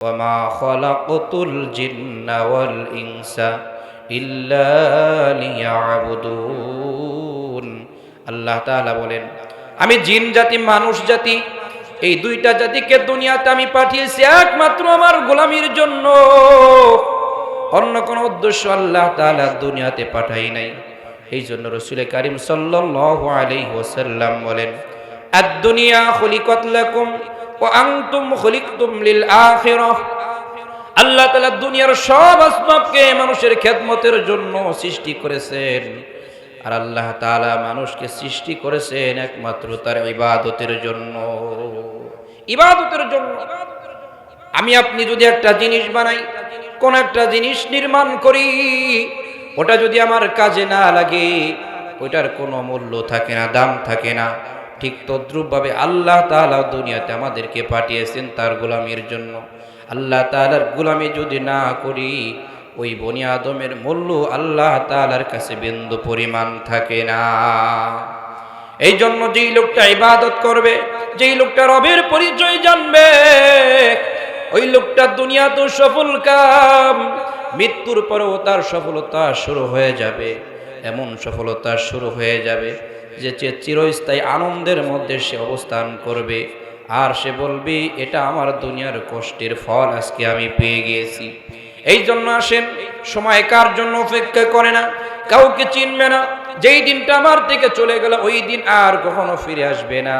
وما خلقت الجن والإنس إلا ليعبدون আল্লাহ তাআলা বলেন আমি জিন জাতি মানুষ জাতি এই দুইটা জাতিকে দুনিয়াতে আমি পাঠিয়েছি একমাত্র আমার গোলামির জন্য অন্য কোনো উদ্দেশ্য আল্লাহ তাআলা দুনিয়াতে পাঠাই নাই এই জন্য রসুল করিম সাল্লাল্লাহু আলাইহি ওয়াসাল্লাম বলেন আদ-দুনিয়া খুলিকাত লাকুম আল্লাহ তাআলা দুনিয়ার সব আসবাবকে মানুষের খেদমতের জন্য সৃষ্টি করেছেন। আর আল্লাহ তাআলা মানুষকে সৃষ্টি করেছেন একমাত্র তার ইবাদতের জন্য। ইবাদতের জন্য। আমি আপনি যদি একটা জিনিস বানাই, কোন একটা জিনিস নির্মাণ করি, ওটা যদি আমার কাজে না লাগে, ওইটার কোনো মূল্য থাকে না, দাম থাকে না। ঠিক তদ্রুপভাবে আল্লাহ তাআলা দুনিয়াতে আমাদেরকে পাঠিয়েছেন তার গোলামির জন্য। আল্লাহ তাআলার গোলামি যদি না করি, ওই বনি আদমের মূল্য আল্লাহ তালার কাছে বিন্দু পরিমাণ থাকে না। এই জন্য যেই লোকটা ইবাদত করবে, যেই লোকটা রবের পরিচয় জানবে, ওই লোকটা দুনিয়া তো সফল কাম, মৃত্যুর পরেও তার সফলতা শুরু হয়ে যাবে, এমন সফলতা শুরু হয়ে যাবে যে চিরস্থায়ী আনন্দের মধ্যে সে অবস্থান করবে। আর সে বলবে, এটা আমার দুনিয়ার কষ্টের ফল, আজকে আমি পেয়ে গিয়েছি। এই জন্য আসেন, সময় কার জন্য অপেক্ষা করে না, কাউকে চিনবে না। যেই দিনটা আমার থেকে চলে গেল, ওই দিন আর কখনো ফিরে আসবে না।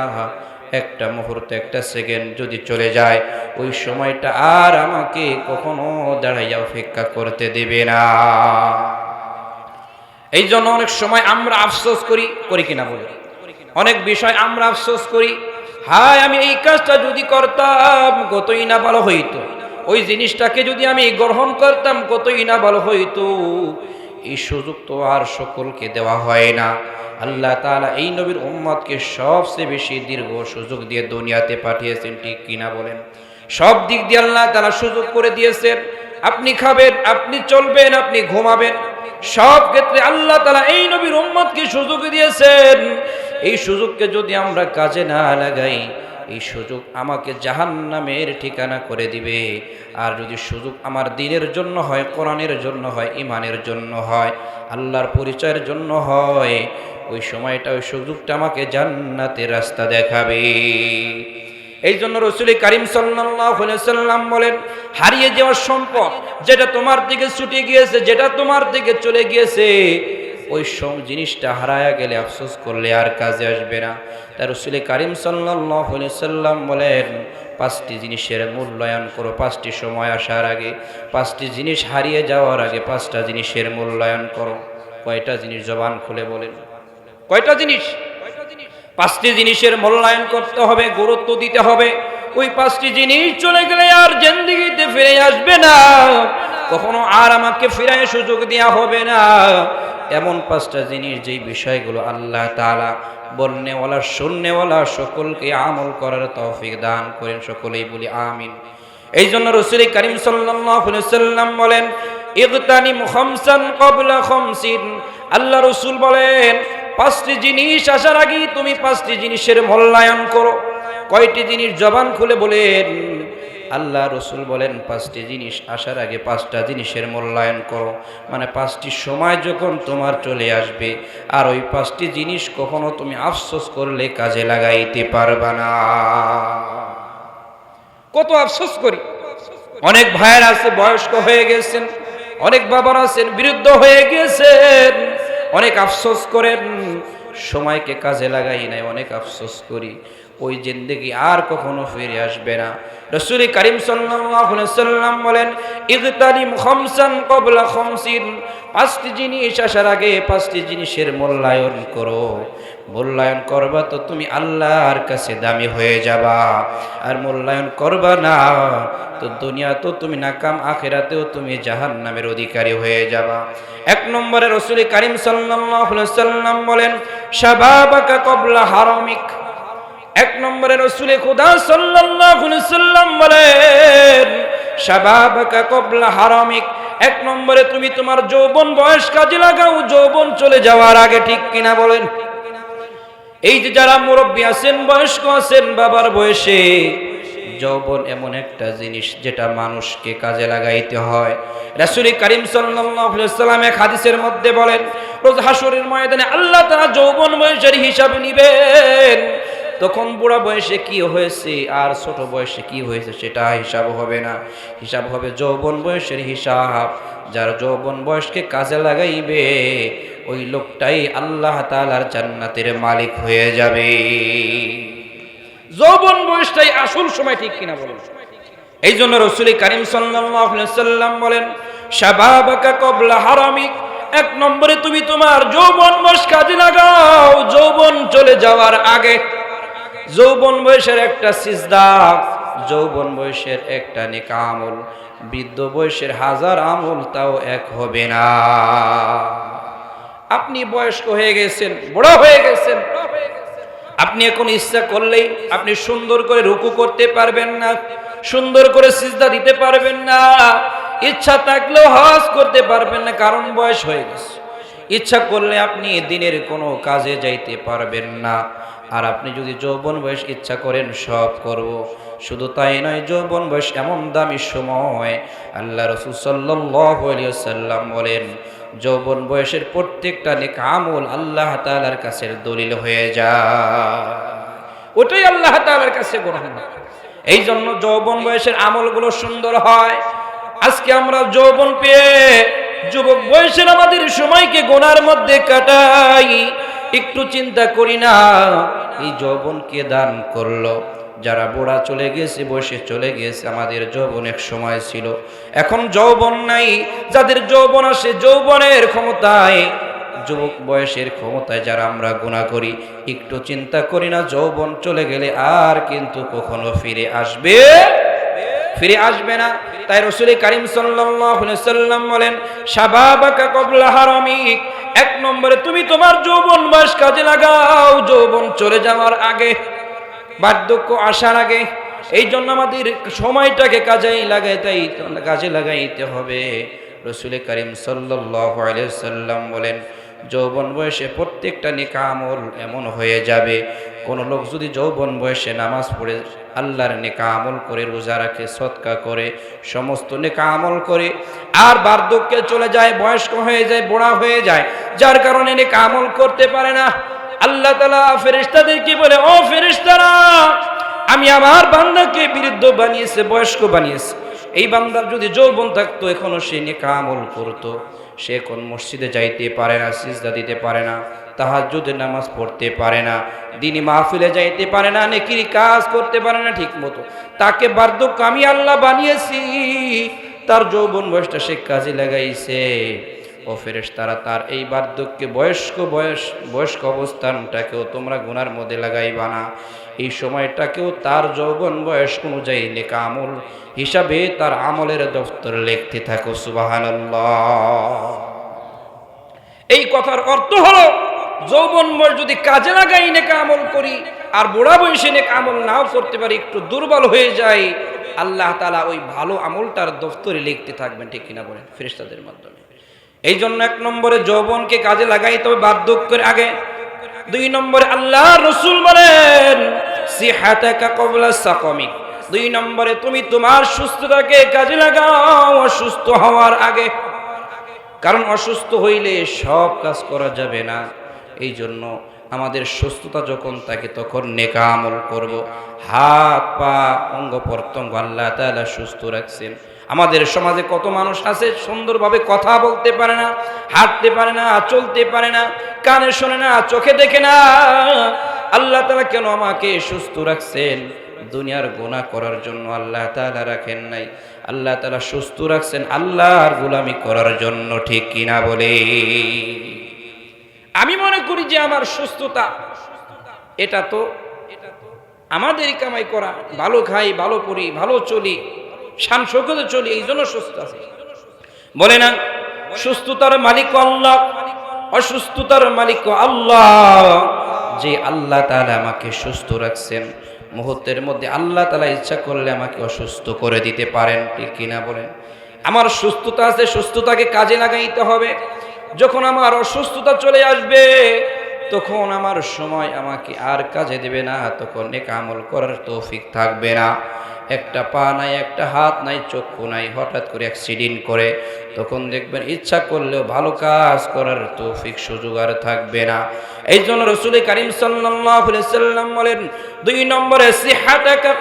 একটা মুহূর্ত, একটা সেকেন্ড যদি চলে যায়, ওই সময়টা আর আমাকে কখনো দাঁড়াইয়া অপেক্ষা করতে দেবে না। এই জন্য অনেক সময় আমরা আফসোস করি করি কিনা বলি? অনেক বিষয় আমরা আফসোস করি। হায়, আমি এই কাজটা যদি করতাম, কতই না ভালো হইতো। ওই জিনিসটাকে যদি আমি গ্রহণ করতাম, কতই না ভালো হইতো। এই সুযোগ তো আর সকলকে দেওয়া হয় না। আল্লাহ তালা এই নবীর উম্মতকে সবচেয়ে বেশি দীর্ঘ সুযোগ দিয়ে দুনিয়াতে পাঠিয়েছেন, ঠিক কিনা বলেন? সব দিক দিয়ে আল্লাহ তাআলা সুযোগ করে দিয়েছেন। আপনি খাবেন, আপনি চলবেন, আপনি ঘুমাবেন। সব ক্ষেত্রে আল্লাহ তালা এই নবীর উম্মতকে সুযোগ দিয়েছেন। এই সুযোগকে যদি আমরা কাজে না লাগাই, এই সুযোগ আমাকে জাহান্নামের ঠিকানা করে দিবে। আর যদি সুযোগ আমার দিনের জন্য হয়, কোরআনের জন্য হয় ইমানের জন্য হয়, আল্লাহর পরিচয়ের জন্য হয়, ওই সময়টা, ওই সুযোগটা আমাকে জান্নাতের রাস্তা দেখাবে। এই জন্য রসুল করিম সাল্লাম বলেন, হারিয়ে যাওয়ার সম্পদ যেটা তোমার দিকে ছুটে গিয়েছে, যেটা তোমার দিকে চলে গিয়েছে, ওই সব জিনিসটা হারায়া গেলে আফসোস করলে আর কাজে আসবে না। তার রসুল করিম সাল্লাম বলেন, পাঁচটি জিনিসের মূল্যায়ন করো, পাঁচটি সময় আসার আগে, পাঁচটি জিনিস হারিয়ে যাওয়ার আগে পাঁচটা জিনিসের মূল্যায়ন করো। কয়টা জিনিস জবান খুলে বলেন? কয়টা জিনিস? পাঁচটি জিনিসের মূল্যায়ন করতে হবে, গুরুত্ব দিতে হবে। ওই পাঁচটি জিনিস চলে গেলে আর জেন্দিগিতে ফিরে আসবে না। কখনো আর আমাকে ফিরায় সুযোগ দেওয়া হবে না। এমন পাঁচটা জিনিস, যেই বিষয়গুলো আল্লাহ তালা বলনেওয়ালা শূন্যওয়ালা সকলকে আমল করার তৌফিক দান করেন, সকলেই বলি আমিন। এই জন্য রসুল করিম সাল্লাম বলেন ইগতানি খামসান কবলা খমসিন। আল্লাহ রসুল বলেন পাঁচটি জিনিস আসার আগেই তুমি পাঁচটি জিনিসের মূল্যায়ন করো। কয়টি জিনিস জবান খুলে বলেন, আল্লাহ রসুল বলেন, পাঁচটি জিনিস আসার আগে পাঁচটা জিনিসের মূল্যায়ন করো। মানে পাঁচটি সময় যখন তোমার চলে আসবে, আর ওই পাঁচটি জিনিস কখনো তুমি আফসোস করলে কাজে লাগাইতে পারবা না। কত আফসোস করি। অনেক ভাইয়ের আছে, বয়স্ক হয়ে গেছেন, অনেক বাবার আছেন বিরুদ্ধ হয়ে গিয়েছেন অনেক আফসোস করেন সময়কে কাজে লাগাই নাই, অনেক আফসোস করি। ওই জিন্দেগি আর কখনো ফিরে আসবে না। রসুল করিম সাল্লাম বলেন ইগতারিম খমসান কবলা খমসিন। পাঁচটি জিনিস আসার আগে পাঁচটি জিনিসের মূল্যায়ন করো। মূল্যায়ন করবা তো তুমি আল্লাহর কাছে দামি হয়ে যাবা। আর মূল্যায়ন করবা না তো দুনিয়া তো তুমি নাকাম, আখেরাতেও তুমি জাহান নামের অধিকারী হয়ে যাবা। এক নম্বরে রসুল করিম সাল্লাম বলেন, শাবাবাকা কবলা হারমিক। এক নম্বরে রসুলে খুদা সাল্লাম বলেন, শাবাবাকা কবলা হারামিক। এক নম্বরে তুমি তোমার যৌবন বয়স কাজে লাগাও, যৌবন চলে যাওয়ার আগে ঠিক কিনা বলেন। এই যে যারা মুরব্বী আছেন, বয়স্ক আছেন, বাবার বয়সে, যৌবন এমন একটা জিনিস যেটা মানুষকে কাজে লাগাইতে হয়। রাসূল করিম সাল্লাম এক হাদিসের মধ্যে বলেন, রোজ হাসরের ময়দানে আল্লাহ তাআলা যৌবন বয়সের হিসাব নেবেন। তখন বুড়া বয়সে কি হয়েছে আর ছোট বয়সে কি হয়েছে সেটা হিসাব হবে না। হিসাব হবে যৌবন বয়সের হিসাব। যার যৌবন বয়সকে কাজে লাগাইবে ওই লোকটাই আল্লাহ তাআলার জান্নাতের মালিক হয়ে যাবে। যৌবন বয়সটাই আসল সময় ঠিক কিনা বলুন। এই জন্য রসুল করিম সাল্লাম বলেন, শাবাবাকা কবলা এক নম্বরে তুমি তোমার যৌবন বয়স কাজে লাগাও, যৌবন চলে যাওয়ার আগে। যৌবন বয়সের একটা সিজদা, যৌবন বয়সের একটা নেকা আমল, বৃদ্ধ বয়সের হাজার আমল তাও এক হবে না। আপনি বয়স্ক হয়ে গেছেন, বড় হয়ে গেছেন। আপনি এখন ইচ্ছা করলেই আপনি সুন্দর করে রুকু করতে পারবেন না, সুন্দর করে সিজদা দিতে পারবেন না। ইচ্ছা থাকলেও হজ করতে পারবেন না, কারণ বয়স হয়ে গেছে। ইচ্ছা করলে আপনি দিনের কোনো কাজে যাইতে পারবেন না। আর আপনি যদি যৌবন বয়স ইচ্ছা করেন, সব করব। শুধু তাই নয়, যৌবন বয়স এমন দামি সময়। আল্লাহ রসুল সাল্লাম বলেন যৌবন বয়সের প্রত্যেকটা নেক আমল আল্লাহ তাআলার কাছে দলিল হয়ে যায়। ওটাই আল্লাহ তাআলার কাছে গ্রহণ এই জন্য যৌবন বয়সের আমলগুলো সুন্দর হয়। আজকে আমরা যৌবন পেয়ে যুবক বয়সের আমাদের সময়কে গোনার মধ্যে কাটাই। একটু চিন্তা করি না, এই যৌবনকে দান করল? যারা বুড়া চলে গেছে বসে চলে গেছে, আমাদের যৌবন এক সময় ছিল। এখন যৌবন নাই। যাদের যৌবন আসে, যৌবনের ক্ষমতায়, যুবক বয়সের ক্ষমতায় যারা আমরা গুণা করি, একটু চিন্তা করি না, যৌবন চলে গেলে আর কিন্তু কখনো ফিরে আসবে? ফিরে আসবে না। তাই রসুল করিম সাল্লাম বলেন এক নম্বরে, তুমি তোমার যৌবন বয়স কাজে লাগাও। যৌবন চলে যাওয়ার আগে বার্ধক্য আসার আগে এই জন্য আমাদের সময়টাকে কাজেই লাগাই তাই কাজে লাগাইতে হবে। রসুল করিম সাল্লাম বলেন, যৌবন বয়সে প্রত্যেকটা নেকা আমল এমন হয়ে যাবে। কোনো লোক যদি যৌবন বয়সে নামাজ পড়ে, আল্লাহর নেকা আমল করে, রোজা রাখে সৎকা করে, সমস্ত নেকা আমল করে, আর বার্ধক্যে চলে যায়, বয়স্ক হয়ে যায়, বুড়া হয়ে যায়, যার কারণে নেকা আমল করতে পারে না। আল্লাহ তালা ফেরিস্তাদেরকে বলে, ও ফেরিস্তারা আমি আমার বান্দাকে বিরুদ্ধ বানিয়েছে, বয়স্ক বানিয়েছে। এই বান্দার যদি যৌবন থাকতো, এখনও সে নেকা আমল করতো। সে কোন মসজিদে যাইতে পারে না, সিজদা দিতে পারে না তাহাজ্জুদের নামাজ পড়তে পারে না, দিনী মাহফিলে যাইতে পারে না, নেকির কাজ করতে পারে না ঠিক মতো তাকে বার্ধক্য আমি আল্লাহ বানিয়েছি, তার যৌবন বয়সটা সে কাজে লাগাইছে। ও ফেরেস তারা তার এই বার্ধক্যে বয়স্ক বয়স, বয়স্ক অবস্থানটাকেও তোমরা গুনার মধ্যে লাগাইবা না। এই সময়টাকেও তার যৌবন বয়স অনুযায়ী লেখা আমল হিসাবে তার আমলের দফতর লিখতে থাকো সুবাহান এই কথার অর্থ হলো, যৌবন বয়স যদি কাজে লাগাই নেকা আমল করি, আর বুড়া বয়সে নেকা আমল নাও করতে পারি, একটু দুর্বল হয়ে যায় আল্লাহ তালা ওই ভালো আমলটার দফতরে লিখতে থাকবেন, ঠিক কিনা বলেন ফেরেস্তাদের মাধ্যমে। এই জন্য এক নম্বরে যৌবনকে কাজে লাগাইতে হবে বার্ধক্যের আগে। দুই নম্বরে আল্লাহ রসুল বলেন দুই নম্বরে তুমি তোমার সুস্থতাকে কাজে লাগাও অসুস্থ হওয়ার আগে। কারণ অসুস্থ হইলে সব কাজ করা যাবে না। এই জন্য আমাদের সুস্থতা যখন থাকে তখন নেকা আমল করব। হাত, পা, অঙ্গ প্রত্যঙ্গ আল্লাহ তাআলা সুস্থ রাখছেন। আমাদের সমাজে কত মানুষ আছে, সুন্দরভাবে কথা বলতে পারে না, হাঁটতে পারে না, চলতে পারে না, কানে শোনে না, চোখে দেখে না। আল্লাহ তালা কেন আমাকে সুস্থ রাখছেন? দুনিয়ার গোনা করার জন্য আল্লাহ তালা রাখেন নাই। আল্লাহ তালা সুস্থ রাখছেন আল্লাহর গোলামি করার জন্য, ঠিক কিনা বলে? আমি মনে করি যে আমার সুস্থতা, এটা তো আমাদেরই কামাই করা। ভালো খাই, ভালো পড়ি, ভালো চলি। শান শৌকতে চলি, এই জন্য সুস্থ আছে। বলে না, সুস্থতার মালিক আল্লাহ, অসুস্থতার মালিক আল্লাহ। যে আল্লাহ তাআলা আমাকে সুস্থ রাখছেন, মুহূর্তের মধ্যে আল্লাহ তালা ইচ্ছা করলে আমাকে অসুস্থ করে দিতে পারেন, ঠিক কিনা বলেন? আমার সুস্থতা আছে, সুস্থতাকে কাজে লাগাইতে হবে। যখন আমার অসুস্থতা চলে আসবে, তখন আমার সময় আমাকে আর কাজে দেবে না, তখন নেক আমল করার তৌফিক থাকবে না। একটা পা নাই, একটা হাত নাই, চক্ষু নাই, হঠাৎ করে অ্যাক্সিডেন্ট করে। তখন দেখবেন ইচ্ছা করলেও ভালো কাজ করার তৌফিক, সুযোগ আর থাকবে না। এই জন্য রসুল করিম সাল্লাম বলেন, দুই নম্বরে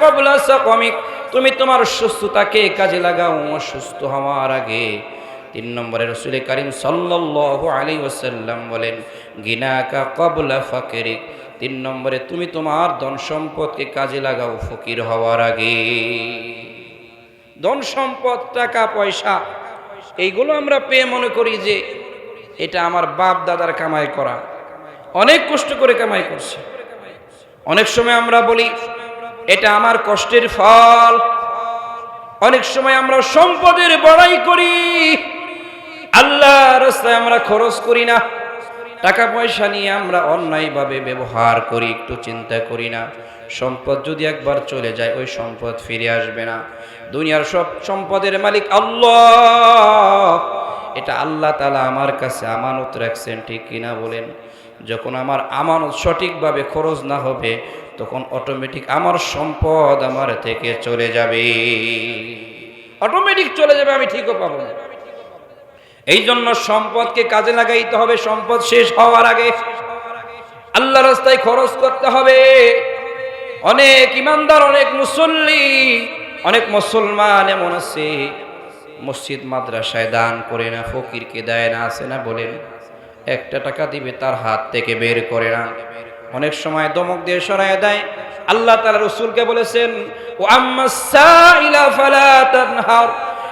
কবলা সাকমিক। তুমি তোমার সুস্থতাকে কাজে লাগাও, অসুস্থ হওয়ার আগে। তিন নম্বরে, রসুল করিম সাল্লাহ আলী ওসাল্লাম বলেন, গিনাকা কবলা ফাকেরিক। তিন নম্বরে, তুমি তোমার ধন সম্পদকে কাজে লাগাও ফকির হওয়ার আগে। ধন সম্পদ, টাকা, পয়সা, এইগুলো আমরা পেয়ে মনে করি যে এটা আমার বাপ দাদার কামাই করা। অনেক কষ্ট করে কামাই করছে। অনেক সময় আমরা বলি, এটা আমার কষ্টের ফল। অনেক সময় আমরা সম্পদের বড়াই করি। আল্লাহ রাস্তায় আমরা খরচ করি না। টাকা পয়সা নিয়ে আমরা অন্যায়ভাবে ব্যবহার করি, একটু চিন্তা করি না। সম্পদ যদি একবার চলে যায়, ওই সম্পদ ফিরে আসবে না। দুনিয়ার সব সম্পদের মালিক আল্লাহ। এটা আল্লাহ তালা আমার কাছে আমানত রাখছেন, ঠিক কিনা বলেন? যখন আমার আমানত সঠিকভাবে খরচ না হবে, তখন অটোমেটিক আমার সম্পদ আমার থেকে চলে যাবে। অটোমেটিক চলে যাবে, আমি ঠিকও পাবো না। এই জন্য সম্পদকে কাজে লাগাইতে হবে, সম্পদ শেষ হওয়ার আগে। আল্লাহ রাস্তায় খরচ করতে হবে। অনেক ইমানদার, অনেক মুসল্লি, অনেক মুসলমান এমন আছে, মসজিদ মাদ্রাসায় দান করে না, ফকিরকে দেয় না, আছে না বলেন? একটা টাকা দিবে, তার হাত থেকে বের করে না। অনেক সময় দমক দিয়ে সরায় দেয়। আল্লাহ তালা রসুলকে বলেছেন ও আম্মা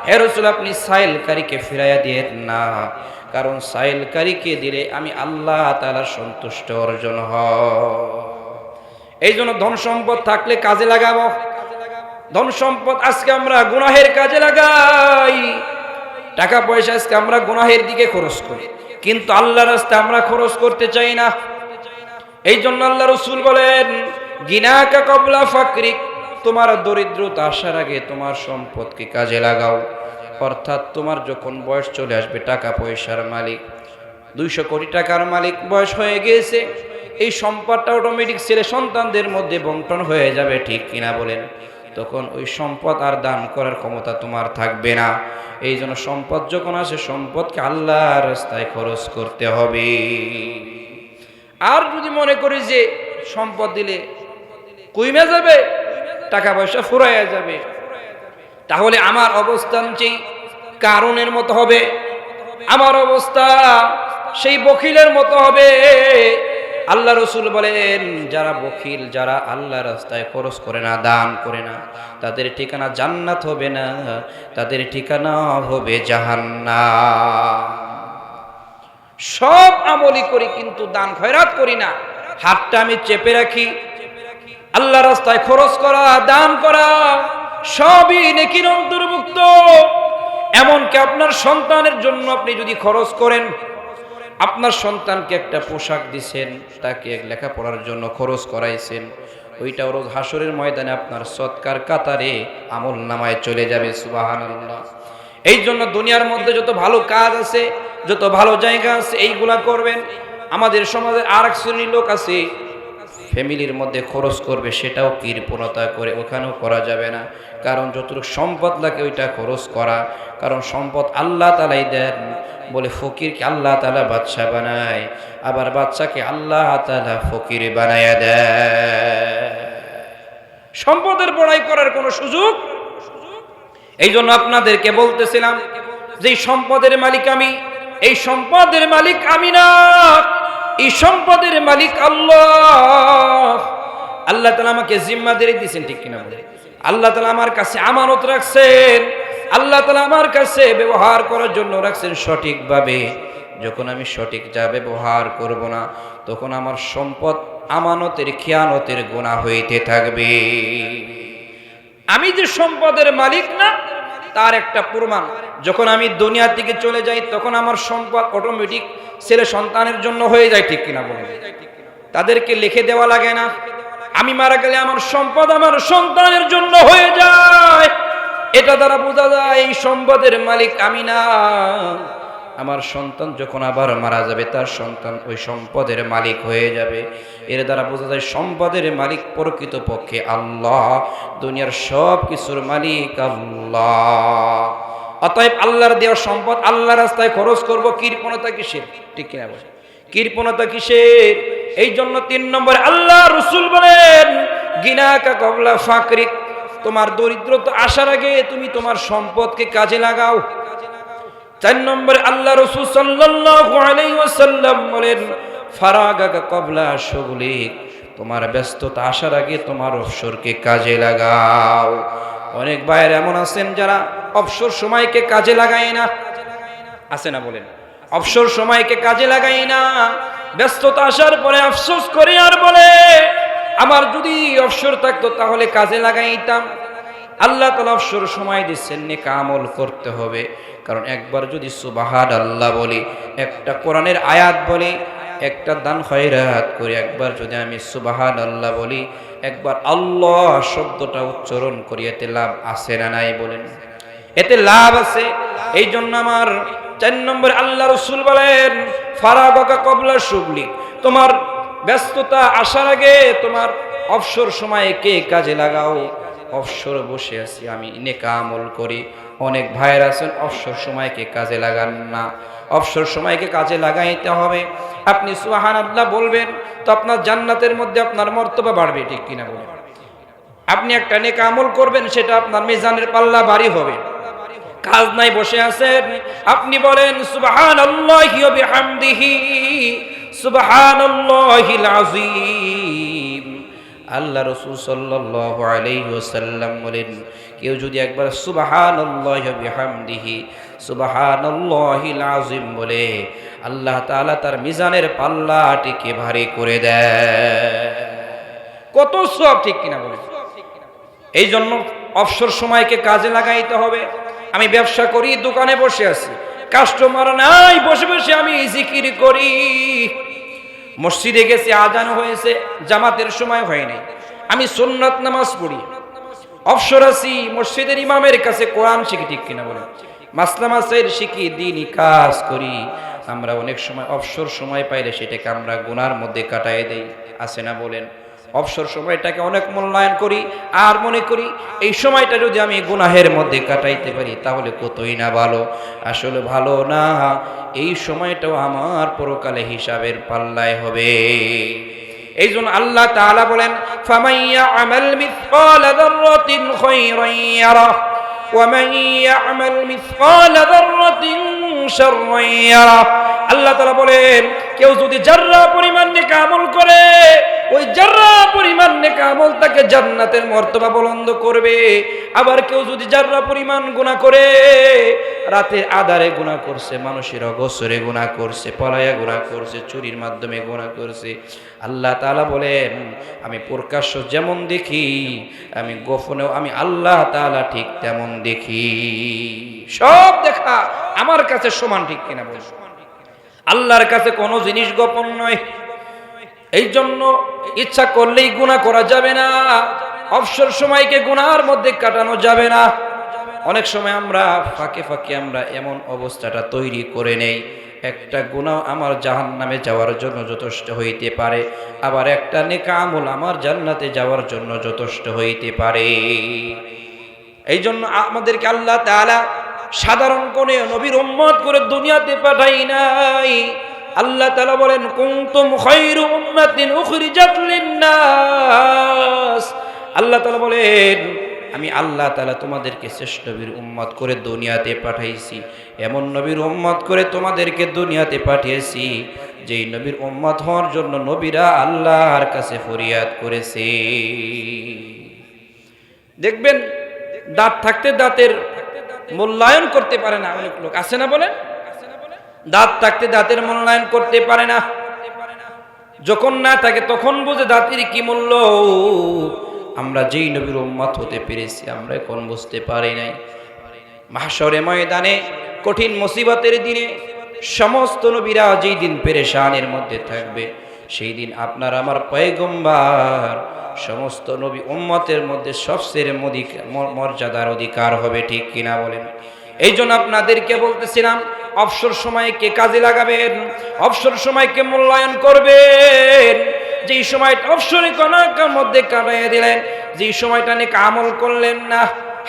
হে রসুল, আপনি সাইলকারীকে ফিরাইয়া দিয়ে না। কারণ সাইলকারীকে দিলে আমি আল্লাহ তালার সন্তুষ্ট অর্জন হ। এই জন্য ধন সম্পদ থাকলে কাজে লাগাবো। ধন সম্পদ আজকে আমরা গুনাহের কাজে লাগাই। টাকা পয়সা আজকে আমরা গুনাহের দিকে খরচ করি। কিন্তু আল্লাহ রাস্তায় আমরা খরচ করতে চাই না। এই জন্য আল্লাহ রসুল বলেন গিনাকা কবলা ফাকরিক, তোমার দরিদ্রতা আসার আগে তোমার সম্পদকে কাজে লাগাও। অর্থাৎ তোমার যখন বয়স চলে আসবে টাকা পয়সার মালিক, দুইশো কোটি টাকার মালিক বয়স হয়ে গিয়েছে, এই সম্পদটা অটোমেটিক ছেলে সন্তানদের মধ্যে বন্টন হয়ে যাবে, ঠিক কিনা বলেন? তখন ওই সম্পদ আর দান করার ক্ষমতা তোমার থাকবে না। এই জন্য সম্পদ যখন আসে, সম্পদকে আল্লাহর রাস্তায় খরচ করতে হবে। আর যদি মনে করি যে সম্পদ দিলে কুইমে যাবে, টাকা পয়সা ফুরাইয়া যাবে তাহলে আমার অবস্থান সেই কারণের মতো হবে? আমার অবস্থা সেই বকিলের মতো হবে। আল্লাহ রসুল বলেন, যারা বকিল যারা আল্লাহ রাস্তায় খরচ করে না, দান করে না, তাদের ঠিকানা জান্নাত হবে না, তাদের ঠিকানা হবে জাহান্না সব আমলি করি কিন্তু দান খয়রাত করি না। হাতটা আমি চেপে রাখি। আল্লাহ রাস্তায় খরচ করা, দান করা সবই নেকির অন্তর্ভুক্ত। এমনকি আপনার সন্তানের জন্য আপনি যদি খরচ করেন, আপনার সন্তানকে একটা পোশাক দিছেন, তাকে লেখাপড়ার জন্য খরচ করাইছেন, ওইটা রোজ হাসরের ময়দানে আপনার সৎকার কাতারে আমল নামায় চলে যাবে সুবাহান এই জন্য দুনিয়ার মধ্যে যত ভালো কাজ আছে, যত ভালো জায়গা আছে, এইগুলা করবেন। আমাদের সমাজে আর এক শ্রেণির লোক আছে ফ্যামিলির মধ্যে খরচ করবে সেটাও কৃপণতা করে ওখানেও করা যাবে না। কারণ যতটুকু সম্পদ লাগে ওইটা খরচ করা। কারণ সম্পদ আল্লাহ তালাই দেন বলে ফকিরকে আল্লাহ তালা বাচ্চা বানায়, আবার বাচ্চাকে আল্লাহ তালা ফকির বানায় দেয়। সম্পদের বড়াই করার কোনো সুযোগ? এই জন্য আপনাদেরকে বলতেছিলাম যে সম্পদের মালিক আমি, এই সম্পদের মালিক আমি না এই সম্পদের মালিক আল্লাহ। আল্লাহ তালা আমাকে জিম্মা জিম্মাদারি দিয়েছেন, ঠিক কিনা বলে আল্লাহ তালা আমার কাছে আমানত রাখছেন। আল্লাহ তালা আমার কাছে ব্যবহার করার জন্য রাখছেন সঠিকভাবে। যখন আমি সঠিক যা ব্যবহার করব না, তখন আমার সম্পদ আমানতের খেয়ানতের গোনা হইতে থাকবে। আমি যে সম্পদের মালিক না তার একটা প্রমাণ। যখন আমি দুনিয়া থেকে চলে যাই, তখন আমার সম্পদ অটোমেটিক ছেলে সন্তানের জন্য হয়ে যায়, ঠিক কিনা বলে তাদেরকে লিখে দেওয়া লাগে না। আমি মারা গেলে আমার সম্পদ আমার সন্তানের জন্য হয়ে যায়। এটা দ্বারা বোঝা যায় এই সম্পদের মালিক আমি না। আমার সন্তান যখন আবার মারা যাবে, তার সন্তান ওই সম্পদের মালিক হয়ে যাবে। এর দ্বারা বোঝা যায় সম্পদের মালিক প্রকৃত পক্ষে আল্লাহ, দুনিয়ার সব কিছুর মালিক আল্লাহ। অতএব আল্লাহর দেওয়া সম্পদ আল্লাহ রাস্তায় খরচ করব, কৃপণতা কিসের? ঠিক কিনা বলে কৃপণতা কিসের? এই জন্য তিন নম্বরে আল্লাহ রসুল বলেন গিনাকা কবলা ফাকরিক। তোমার দরিদ্রতা আসার আগে তুমি তোমার সম্পদকে কাজে লাগাও। চার নম্বরে আল্লাহ রসুল সাল্লাল্লাহু আলাইহি বলেন কবলা শুগলিক, তোমার ব্যস্ততা আসার আগে তোমার অবসরকে কাজে লাগাও। অনেক ভাইয়ের এমন আছেন যারা অবসর সময়কে কাজে লাগায় না। আছে না বলেন? অবসর সময়কে কাজে লাগাই না। ব্যস্ততা আসার পরে আফসোস করে আর বলে, আমার যদি অবসর থাকতো তাহলে কাজে লাগাইতাম। আল্লাহ তালা অবসর সময় দিচ্ছেন, নেকা আমল করতে হবে। কারণ একবার যদি সুবাহাদ আল্লাহ বলি, একটা কোরআনের আয়াত বলি, একটা দান খয়রাত করি, একবার যদি আমি সুবাহান আল্লাহ বলি, একবার আল্লাহ শব্দটা উচ্চারণ করি, এতে লাভ আছে না নাই বলেন। এতে লাভ আছে। এই জন্য আমার চার নম্বর আল্লাহ রসুল বলেন, ফারাগকা কবলা শুগলি তোমার ব্যস্ততা আসার আগে তোমার অবসর সময়ে কে কাজে লাগাও? অবসর বসে আছি আমি, নেকা আমল করি। অনেক ভাইয়ের আছেন, অবসর সময়কে কাজে লাগান না। অবসর সময়কে কাজে লাগাইতে হবে। আপনি সুহান আল্লাহ বলবেন, তো আপনার জান্নাতের মধ্যে আপনার মর্তবা বাড়বে, ঠিক কিনা বলে আপনি একটা নেক আমল করবেন, সেটা আপনার মিজানের পাল্লা বাড়ি হবে। কাজ নাই, বসে আছেন। আপনি বলেন সুবহান আল্লাহি সুবহান আল্লাহিল আযীম। আল্লাহ রাসূল সাল্লাল্লাহু আলাইহি ওয়াসাল্লাম বলেন, কেউ যদি একবার বিহামদিহি, সুবহানাল্লাহিল আযীম বলে, আল্লাহ তাআলা তার মিজানের পাল্লাটিকে ভারী করে দেয়। কত সব ঠিক কিনা বলেন? এই জন্য অবসর সময়কে কাজে লাগাইতে হবে। আমি ব্যবসা করি, দোকানে বসে আছি। কাস্টমার নাই, বসে বসে আমি জিকির করি। মসজিদে গেছে, আজান হয়েছে, জামাতের সময় হয় নাই। আমি সুন্নাত নামাজ পড়ি। অবসর আছি, মসজিদের ইমামের কাছে কোরআন শিখি, ঠিক কিনা বলে মাসলামাসের শিখি, দিনই কাজ করি। আমরা অনেক সময় অবসর সময় পাইলে সেটাকে আমরা গুনার মধ্যে কাটাই দেই আসে না বলেন? অবসর সময়টাকে অনেক মূল্যায়ন করি, আর মনে করি এই সময়টা যদি আমি গুনাহের মধ্যে কাটাইতে পারি, তাহলে কতই না ভালো। আসলে ভালো না, এই সময়টাও আমার পরকালে হিসাবের পাল্লায় হবে। এই জন্য আল্লাহ তাআলা বলেন ফামাইয়া আমাল মিসকাল যাররাতিন খায়রান ইয়ারা ওয়া ইয়ামাল মিসকাল যাররাতিন শাররান ইয়ারা আল্লাহ তাআলা বলেন, কেউ যদি জাররা পরিমাণ নেক আমল করে, ওই জাররা নেক আমল তাকে জান্নাতের মর্তবা বুলন্দ করবে। আবার কেউ যদি জাররা পরিমাণ গুনাহ করে, রাতে আদারে গুনাহ করছে, মানুষের অগসরে গুনাহ করছে, পলায়া গুনাহ করছে, চুরির মাধ্যমে গুনাহ করছে। আল্লাহ তাআলা বলেন, আমি প্রকাশ্য যেমন দেখি, আমি গোপনেও আমি আল্লাহ তাআলা ঠিক তেমন দেখি। সব দেখা আমার কাছে সমান ঠিক কিনা বল আল্লাহর কাছে কোনো জিনিস গোপন নয়। এই জন্য ইচ্ছা করলেই গুনাহ করা যাবে না। অবসর সময়কে গুনার মধ্যে কাটানো যাবে না। অনেক সময় আমরা ফাঁকে ফাঁকে আমরা এমন অবস্থাটা তৈরি করে নেই। একটা গুনাহ আমার জাহান নামে যাওয়ার জন্য যথেষ্ট হইতে পারে, আবার একটা নেকা আমল আমার জান্নাতে যাওয়ার জন্য যথেষ্ট হইতে পারে। এই জন্য আমাদেরকে আল্লাহ তাআলা সাধারণ কোনে নবীর উম্মত করে দুনিয়াতে পাঠাই নাই। আল্লাহ তালা বলেন লিন-নাস। আল্লাহ তালা বলেন, আমি আল্লাহ তালা তোমাদেরকে শ্রেষ্ঠ নবীর উম্মত করে দুনিয়াতে পাঠাইছি। এমন নবীর উম্মত করে তোমাদেরকে দুনিয়াতে পাঠিয়েছি, যেই নবীর উম্মত হওয়ার জন্য নবীরা আল্লাহর কাছে ফরিয়াদ করেছে। দেখবেন, দাঁত থাকতে দাঁতের মূল্যায়ন করতে পারে না অনেক লোক। আছে না বলেন? দাঁত থাকতে দাঁতের মূল্যায়ন করতে পারে না। যখন না থাকে তখন বুঝে দাঁতের কি মূল্য। আমরা যেই নবীর উম্মত হতে পেরেছি, আমরা এখন বুঝতে পারি নাই। মাহশরে ময়দানে কঠিন মুসিবতের দিনে সমস্ত নবীরা যেই দিন পেরেশানের মধ্যে থাকবে, সেই দিন আপনার আমার পয়গম্বার সমস্ত নবী উম্মতের মধ্যে সবচেয়ে মর্যাদার অধিকার হবে, ঠিক কিনা বলেন? এই জন্য আপনাদেরকে বলতেছিলাম, অবসর সময়কে কাজে লাগাবেন? অবসর সময়কে মূল্যায়ন করবেন? যেই সময়টা অবসরে কনাকার মধ্যে কাটাইয়া দিলেন, যেই সময়টা নিয়ে আমল করলেন না,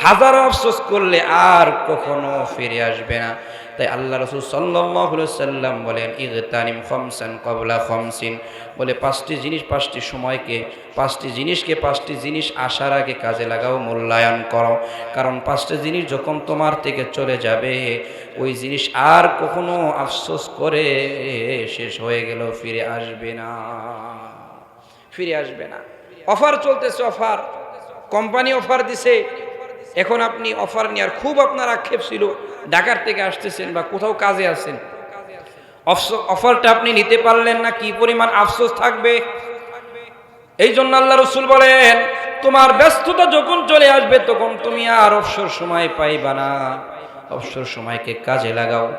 হাজার আফসোস করলে আর কখনো ফিরে আসবে না। তাই আল্লাহ রসুল সাল্লাম বলেন, ইগতানিম খমসান কবলা খমসিন। বলে, পাঁচটি জিনিস, পাঁচটি সময়কে, পাঁচটি জিনিসকে, পাঁচটি জিনিস আসার আগে কাজে লাগাও, মূল্যায়ন করো। কারণ পাঁচটি জিনিস যখন তোমার থেকে চলে যাবে, ওই জিনিস আর কখনো আফসোস করে শেষ হয়ে গেল, ফিরে আসবে না। ফিরে আসবে না। অফার চলতেছে, অফার। কোম্পানি অফার দিছে। এখন আপনি অফার নেওয়ার খুব আপনার আক্ষেপ ছিল, ঢাকার থেকে আসতেছেন বা কোথাও কাজে অফস- অফারটা আপনি নিতে পারলেন না, কি পরিমাণ আফসোস থাকবে? এই জন্য আল্লাহ রসুল বলেন, তোমার ব্যস্ততা যখন চলে আসবে, তখন তুমি আর অবসর সময় পাইবা না। অবসর সময়কে কাজে লাগাও।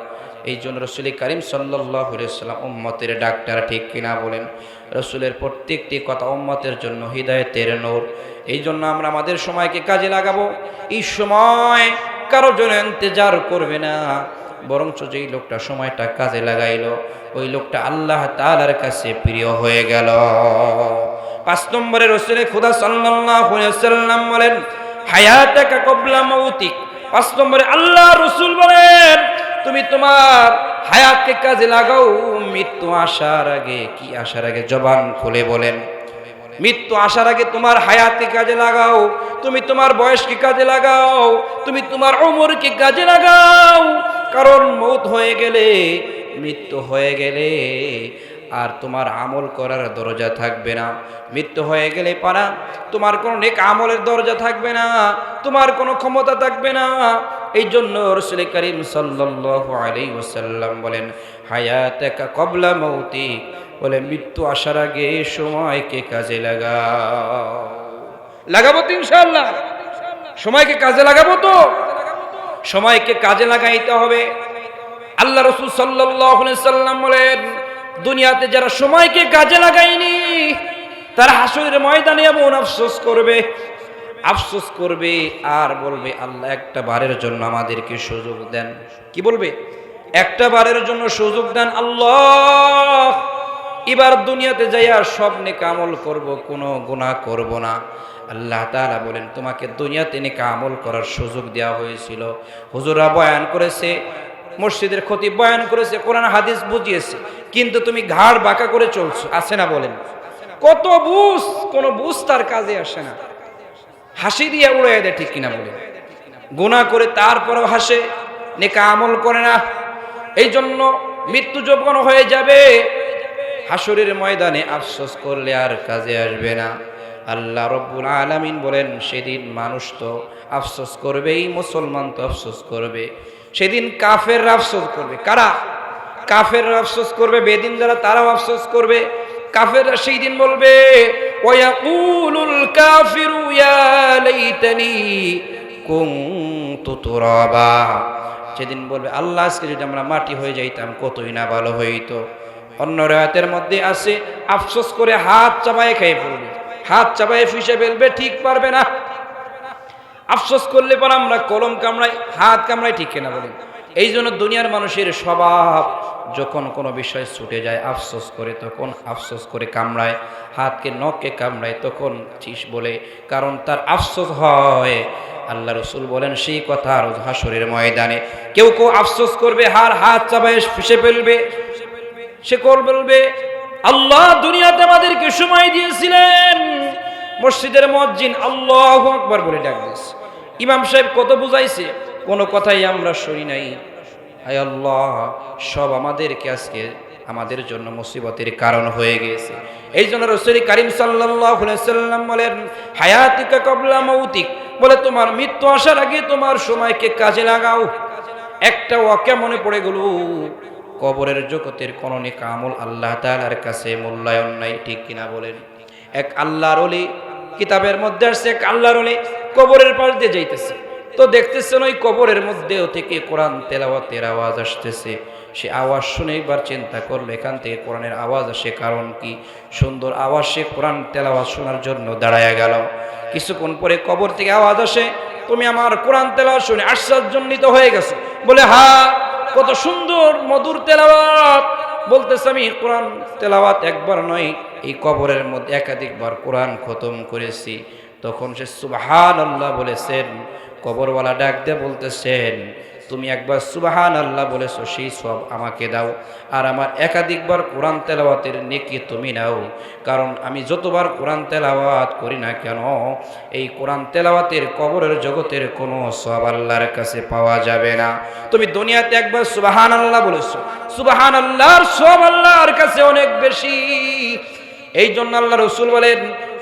এই জন্য রসুল করিম সাল্লাম উম্মতের ডাক্তার, ঠিক কিনা বলেন? রসুলের প্রত্যেকটি কথা উম্মতের জন্য হৃদয়তের নূর। এই জন্য আমরা আমাদের সময়কে কাজে লাগাবো। এই সময় কারও জন্য ইন্তজার করবে না। বরঞ্চ যেই লোকটা সময়টা কাজে লাগাইলো, ওই লোকটা আল্লাহ তালার কাছে প্রিয় হয়ে গেল। পাঁচ নম্বরে রসুলের খুদা সাল্লাম বলেন, হায়াতাকা কবলা মৌতিক। পাঁচ নম্বরে আল্লাহ রসুল বলেন তুমি তোমার হায়াতকে কাজে লাগাও। মৃত্যু আসার আগে কি আসার আগে? জবান খুলে বলেন। মৃত্যু আসার আগে তোমার হায়াতকে কাজে লাগাও। তুমি তোমার বয়সকে কাজে লাগাও। তুমি তোমার ওমরকে কাজে লাগাও। কারণ মৌত হয়ে গেলে, মৃত্যু হয়ে গেলে আর তোমার আমল করার দরজা থাকবে না। মৃত্যু হয়ে গেলে পারা, তোমার কোনো নেক আমলের দরজা থাকবে না। তোমার কোনো ক্ষমতা থাকবে না। এই জন্য রসুল করিম সাল্লাল্লাহু আলাইহি ওয়াসাল্লাম বলেন কবলা মৌতি। বলে মৃত্যু আসার আগে সময়কে কাজে লাগাও? লাগাবো তো ইনশাআল্লাহ। সময়কে কাজে লাগাবো তো? সময়কে কাজে লাগাইতে হবে? আল্লাহ রসুল সাল্লাম বলেন, দুনিয়াতে যারা সময়কে কাজে লাগায়নি, তারা হাসরের ময়দানে এমন আফসোস করবে আফসোস করবে আর বলবে, আল্লাহ একটা বারের জন্য আমাদেরকে সুযোগ দেন। কি বলবে? একটা বারের জন্য সুযোগ দেন আল্লাহ। এবার দুনিয়াতে যাইয়া সব নেক আমল করব, কোনো গুনাহ করব না। আল্লাহ তাআলা বলেন, তোমাকে দুনিয়াতে নেক আমল করার সুযোগ দেওয়া হয়েছিল। হুজুরা বয়ান করেছে, মসজিদের ক্ষতি বয়ান করেছে, কোরআন, হাদিস বুঝিয়েছে, কিন্তু তুমি ঘাড় বাঁকা করে চলছো, আছে না বলেন? কত বুঝ, কোনো বুঝ তার কাজে আসে না। হাসি দিয়ে উড়াই দেয় ঠিক কিনা বলে গুণা করে তারপরও হাসে, নেকা আমল করে না। এই জন্য মৃত্যু যখন হয়ে যাবে। হাসরের ময়দানে আফসোস করলে আর কাজে আসবে না। আল্লাহ রব্বুল আলামিন বলেন, সেদিন মানুষ তো আফসোস করবেই, মুসলমান তো আফসোস করবে। সেদিন কাফের আফসোস করবে। কারা? কাফের আফসোস করবে বেদিন যারা তারাও আফসোস করবে। কাফেররা সেই দিন বলবে কাফিরু সেদিন বলবে, আল্লাহ, আজকে যদি আমরা মাটি হয়ে যাইতাম, কতই না ভালো হইতো। অন্য রায়াতের মধ্যে আসে আফসোস করে হাত চাপায় খেয়ে ফেলবে। হাত চাপায় ফিসে ফেলবে, ঠিক পারবে না। আফসোস করলে পর আমরা কলম কামড়াই, হাত কামড়াই, ঠিক কেনা বলেন। এই জন্য দুনিয়ার মানুষের স্বভাব যখন কোনো বিষয় ছুটে যায়, আফসোস করে, তখন আফসোস করে কামড়ায়, হাতকে, নখকে কামড়ায়, তখন চিস বলে, কারণ তার আফসোস হয়। আল্লাহ রসুল বলেন, সেই কথা আর হাসরের ময়দানে। কেউ কেউ আফসোস করবে, হার হাত চাপায় ফিসে ফেলবে সে কল বলবে আল্লাহ দুনিয়াতে আমাদেরকে সময় দিয়েছিলেন। মসজিদের মসজিদ আল্লাহ আকবার বলে ডাক দিয়েছে। ইমাম সাহেব কত বুঝাইছে? কোনো কথাই আমরা শুনি নাই। হায় আল্লাহ, সব আমাদেরকে আজকে আমাদের জন্য মুসিবতের কারণ হয়ে গেছে এই জন্য রসুল করিম সাল্লাম বলেন, হায়াতিকা কবলা মৌতিক। বলে, তোমার মৃত্যু আসার আগে তোমার সময়কে কাজে লাগাও। একটা ওয়াক্যা মনে পড়ে গেল, কবরের জগতের কোন নেক আমল আল্লাহ তাআলার কাছে মূল্যায়ন নাই, ঠিক কিনা বলেন? এক আল্লাহর অলি কিতাবের মধ্যে আসছে এক আল্লাহর অলি কবরের পাশ দিয়ে যাইতেছে। তো দেখতেছেন ওই কবরের মধ্যেও থেকে কোরআন তেলাওয়াতের আওয়াজ আসতেছে। সে আওয়াজ শুনে একবার চিন্তা করল, এখান থেকে কোরআনের আওয়াজ আসে কারণ কি? সুন্দর আওয়াজ সে কোরআন তেলাওয়াজ শোনার জন্য দাঁড়ায় গেল। কিছুক্ষণ পরে কবর থেকে আওয়াজ আসে, তুমি আমার কোরআন তেলাওয়াত শুনে আশ্চর্যজনিত হয়ে গেছো। বলে, হা, কত সুন্দর মধুর তেলাওয়াত। বলতেছে, আমি কোরআন তেলাওয়াত একবার নয়, এই কবরের মধ্যে একাধিকবার কোরআন খতম করেছি। তখন সে সুবাহান বলেছেন কবরওয়ালা ডাক দিয়ে বলতেছেন, তুমি একবার সুবাহান আল্লাহ বলেছ, সেই সব আমাকে দাও। আর আমার একাধিকবার কোরআন তেলাওয়াতের নেকি তুমি নাও। কারণ আমি যতবার কোরআন তেলাওয়াত করি না কেন, এই কোরআন তেলাওয়াতের কবরের জগতের কোনো সব আল্লাহর কাছে পাওয়া যাবে না। তুমি দুনিয়াতে একবার সুবাহান আল্লাহ বলেছ। সুবাহান আল্লাহর সব আল্লাহর কাছে অনেক বেশি। এই জন্য আল্লাহ রসুল বলেন,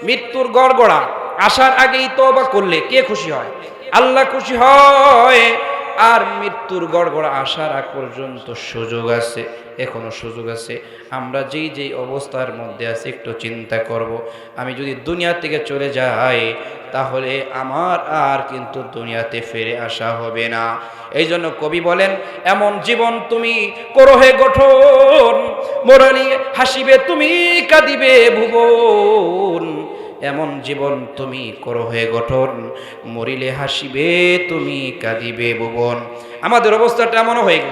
মৃত্যুর গড়গড়া, আসার আগেই তওবা করলে কে খুশি হয়? আল্লাহ খুশি হয়। আর মৃত্যুর গড়গড় আসার আগ পর্যন্ত সুযোগ আছে, এখনও সুযোগ আছে। আমরা যেই যেই অবস্থার মধ্যে আছি, একটু চিন্তা করব। আমি যদি দুনিয়া থেকে চলে যাই, তাহলে আমার আর কিন্তু দুনিয়াতে ফিরে আসা হবে না। এই জন্য কবি বলেন, এমন জীবন তুমি করো হে গঠন মোরানি হাসিবে তুমি, কাঁদিবে ভুবন। এমন জীবন তুমি করো হয়ে গঠন। মরিলে হাসিবে, তুমি কাঁদিবে ভুবন আমাদের অবস্থাটা এমনও হয়ে